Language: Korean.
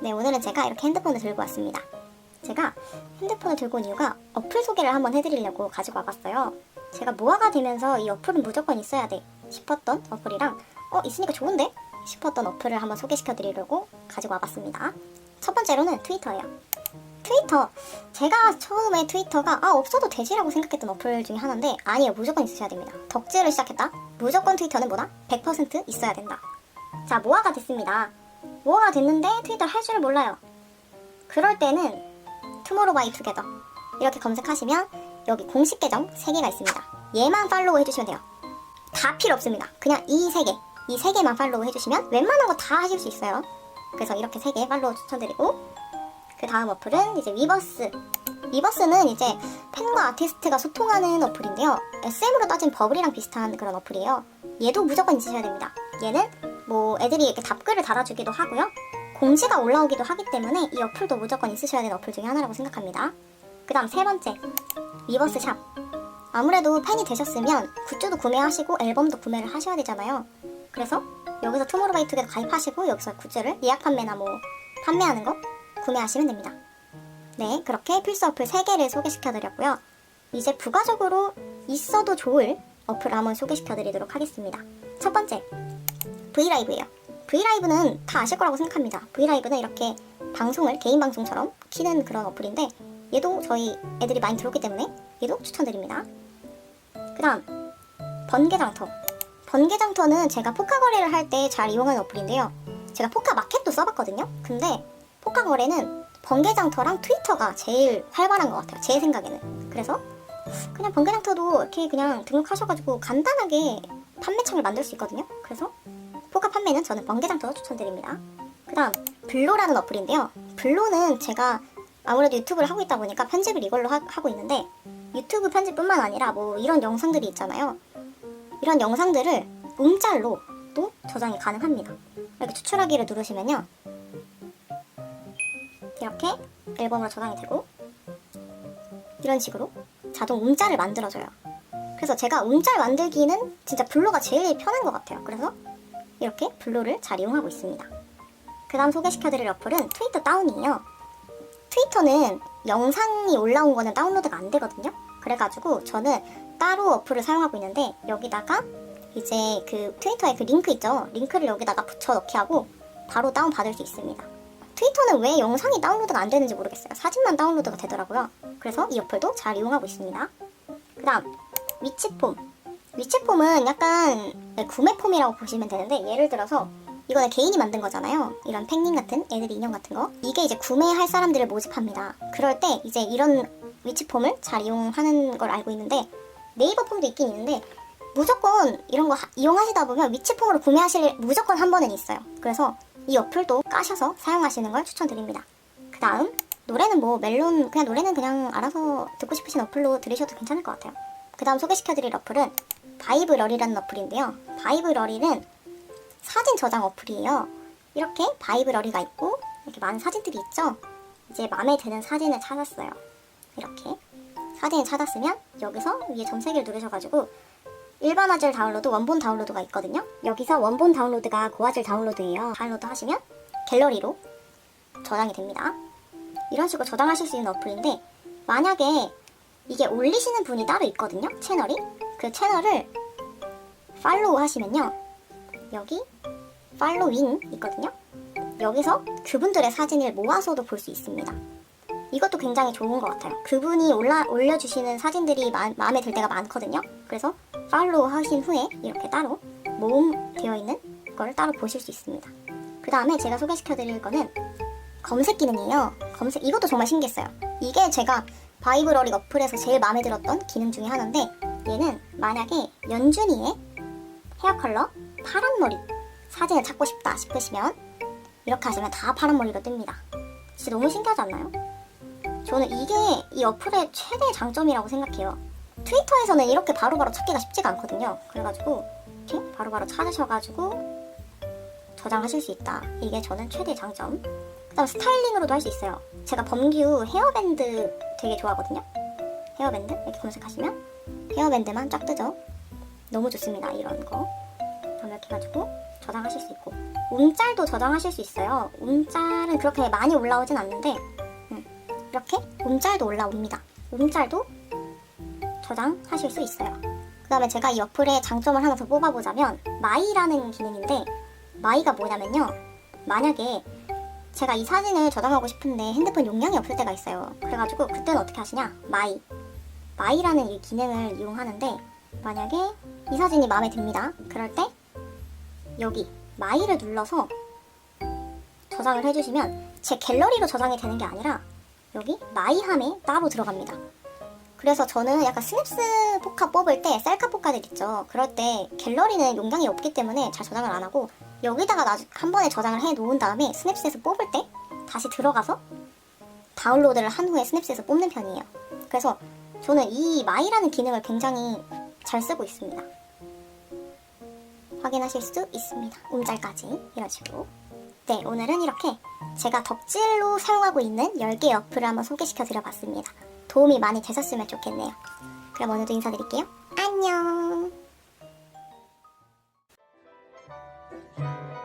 네, 오늘은 제가 이렇게 핸드폰을 들고 왔습니다. 제가 핸드폰을 들고 온 이유가 어플 소개를 한번 해드리려고 가지고 와봤어요. 제가 모아가 되면서 이 어플은 무조건 있어야 돼 싶었던 어플이랑 어, 있으니까 좋은데? 싶었던 어플을 한번 소개시켜 드리려고 가지고 와봤습니다. 첫 번째로는 트위터예요. 트위터. 제가 처음에 트위터가 아 없어도 되지라고 생각했던 어플 중에 하나인데 아니에요. 무조건 있으셔야 됩니다. 덕질을 시작했다. 무조건 트위터는 뭐다? 100% 있어야 된다. 자, 모아가 됐습니다. 모아가 됐는데 트위터를 할 줄을 몰라요. 그럴 때는 투모로우바이투게더 이렇게 검색하시면 여기 공식 계정 3개가 있습니다. 얘만 팔로우 해주시면 돼요. 다 필요 없습니다. 그냥 이 3개, 이 3개만 팔로우 해주시면 웬만한 거 다 하실 수 있어요. 그래서 이렇게 3개 팔로우 추천드리고 그 다음 어플은 이제 위버스. 위버스는 이제 팬과 아티스트가 소통하는 어플인데요. SM으로 따진 버블이랑 비슷한 그런 어플이에요. 얘도 무조건 있으셔야 됩니다. 얘는 뭐 애들이 이렇게 답글을 달아주기도 하고요. 공지가 올라오기도 하기 때문에 이 어플도 무조건 있으셔야 되는 어플 중에 하나라고 생각합니다. 그 다음 세 번째, 위버스 샵. 아무래도 팬이 되셨으면 굿즈도 구매하시고 앨범도 구매를 하셔야 되잖아요. 그래서 여기서 투모로우바이투게더 가입하시고 여기서 굿즈를 예약 판매나 뭐 판매하는 거 구매하시면 됩니다. 네, 그렇게 필수 어플 3개를 소개시켜드렸고요. 이제 부가적으로 있어도 좋을 어플을 한번 소개시켜드리도록 하겠습니다. 첫 번째, 브이라이브예요. 브이라이브는 다 아실 거라고 생각합니다. 브이라이브는 이렇게 방송을 개인 방송처럼 키는 그런 어플인데 얘도 저희 애들이 많이 들어오기 때문에 얘도 추천드립니다. 그 다음 번개장터 번개장터는 제가 포카 거래를 할 때 잘 이용하는 어플인데요. 제가 포카 마켓도 써봤거든요. 근데 포카 거래는 번개장터랑 트위터가 제일 활발한 것 같아요. 제 생각에는. 그래서 그냥 번개장터도 이렇게 그냥 등록하셔가지고 간단하게 판매창을 만들 수 있거든요. 그래서 포카 판매는 저는 번개장터 추천드립니다. 그 다음 블로라는 어플인데요. 블로는 제가 아무래도 유튜브를 하고 있다 보니까 편집을 이걸로 하, 고 있는데 유튜브 편집뿐만 아니라 뭐 이런 영상들이 있잖아요. 이런 영상들을 움짤로 또 저장이 가능합니다. 이렇게 추출하기를 누르시면요. 이렇게 앨범으로 저장이 되고 이런 식으로 자동 움짤을 만들어줘요. 그래서 제가 움짤 만들기는 진짜 블로가 제일 편한 것 같아요. 그래서 이렇게 블로를 잘 이용하고 있습니다. 그 다음 소개시켜드릴 어플은 트위터 다운이에요. 트위터는 영상이 올라온 거는 다운로드가 안 되거든요. 그래가지고 저는 따로 어플을 사용하고 있는데 여기다가 이제 그 트위터에 그 링크 있죠. 링크를 여기다가 붙여 넣기 하고 바로 다운 받을 수 있습니다. 트위터는 왜 영상이 다운로드가 안 되는지 모르겠어요. 사진만 다운로드가 되더라고요. 그래서 이 어플도 잘 이용하고 있습니다. 그 다음 위치폼. 위치폼은 약간 네, 구매폼이라고 보시면 되는데 예를 들어서 이거는 개인이 만든 거잖아요. 이런 펭귄 같은 애들 인형 같은 거. 이게 이제 구매할 사람들을 모집합니다. 그럴 때 이제 이런 위치폼을 잘 이용하는 걸 알고 있는데 네이버 폼도 있긴 있는데 무조건 이런 거 하- 이용하시다 보면 위치폼으로 구매하실 무조건 한 번은 있어요. 그래서 이 어플도 까셔서 사용하시는 걸 추천드립니다. 그 다음 노래는 뭐 멜론 그냥 노래는 그냥 알아서 듣고 싶으신 어플로 들으셔도 괜찮을 것 같아요. 그 다음 소개시켜드릴 어플은 바이브러리라는 어플인데요. 바이브러리는 사진 저장 어플이에요. 이렇게 바이브러리가 있고 이렇게 많은 사진들이 있죠. 이제 마음에 드는 사진을 찾았어요. 이렇게 사진을 찾았으면 여기서 위에 점세 개를 누르셔가지고 일반 화질 다운로드, 원본 다운로드가 있거든요. 여기서 원본 다운로드가 고화질 다운로드예요. 다운로드 하시면 갤러리로 저장이 됩니다. 이런 식으로 저장하실 수 있는 어플인데 만약에 이게 올리시는 분이 따로 있거든요. 채널이 그 채널을 팔로우 하시면요. 여기 팔로잉 있거든요. 여기서 그분들의 사진을 모아서도 볼 수 있습니다. 이것도 굉장히 좋은 것 같아요. 그분이 올라, 올려주시는 사진들이 마, 마음에 들 때가 많거든요. 그래서 팔로우 하신 후에 이렇게 따로 모음되어 있는 걸 따로 보실 수 있습니다. 그 다음에 제가 소개시켜 드릴 거는 검색 기능이에요. 검색, 이것도 정말 신기했어요. 이게 제가 바이브러리 어플에서 제일 마음에 들었던 기능 중에 하나인데 얘는 만약에 연준이의 헤어 컬러 파란 머리 사진을 찾고 싶다 싶으시면 이렇게 하시면 다 파란 머리가 뜹니다. 진짜 너무 신기하지 않나요? 저는 이게 이 어플의 최대 장점이라고 생각해요. 트위터에서는 이렇게 바로바로 찾기가 쉽지가 않거든요. 그래가지고 이렇게 바로바로 찾으셔가지고 저장하실 수 있다. 이게 저는 최대 장점. 그다음 스타일링으로도 할 수 있어요. 제가 범규 헤어밴드 되게 좋아하거든요. 헤어밴드 이렇게 검색하시면 헤어밴드만 쫙 뜨죠. 너무 좋습니다. 이런 거. 이렇게 해가지고 저장하실 수 있고 움짤도 저장하실 수 있어요. 움짤은 그렇게 많이 올라오진 않는데 음, 이렇게 움짤도 올라옵니다. 움짤도 저장하실 수 있어요. 그 다음에 제가 이 어플의 장점을 하나 더 뽑아보자면 마이라는 기능인데 마이가 뭐냐면요. 만약에 제가 이 사진을 저장하고 싶은데 핸드폰 용량이 없을 때가 있어요. 그래가지고 그때는 어떻게 하시냐? 마이. 마이라는 이 기능을 이용하는데 만약에 이 사진이 마음에 듭니다. 그럴 때 여기 마이를 눌러서 저장을 해주시면 제 갤러리로 저장이 되는 게 아니라 여기 마이함에 따로 들어갑니다. 그래서 저는 약간 스냅스 포카 뽑을 때 셀카 포카들 있죠. 그럴 때 갤러리는 용량이 없기 때문에 잘 저장을 안 하고 여기다가 한 번에 저장을 해 놓은 다음에 스냅스에서 뽑을 때 다시 들어가서 다운로드를 한 후에 스냅스에서 뽑는 편이에요. 그래서 저는 이 마이라는 기능을 굉장히 잘 쓰고 있습니다. 확인하실 수 있습니다. 움짤까지 이런 식으로. 네, 오늘은 이렇게 제가 덕질로 사용하고 있는 10개의 어플을 한번 소개시켜 드려봤습니다. 도움이 많이 되셨으면 좋겠네요. 그럼 오늘도 인사드릴게요. 안녕! Thank you.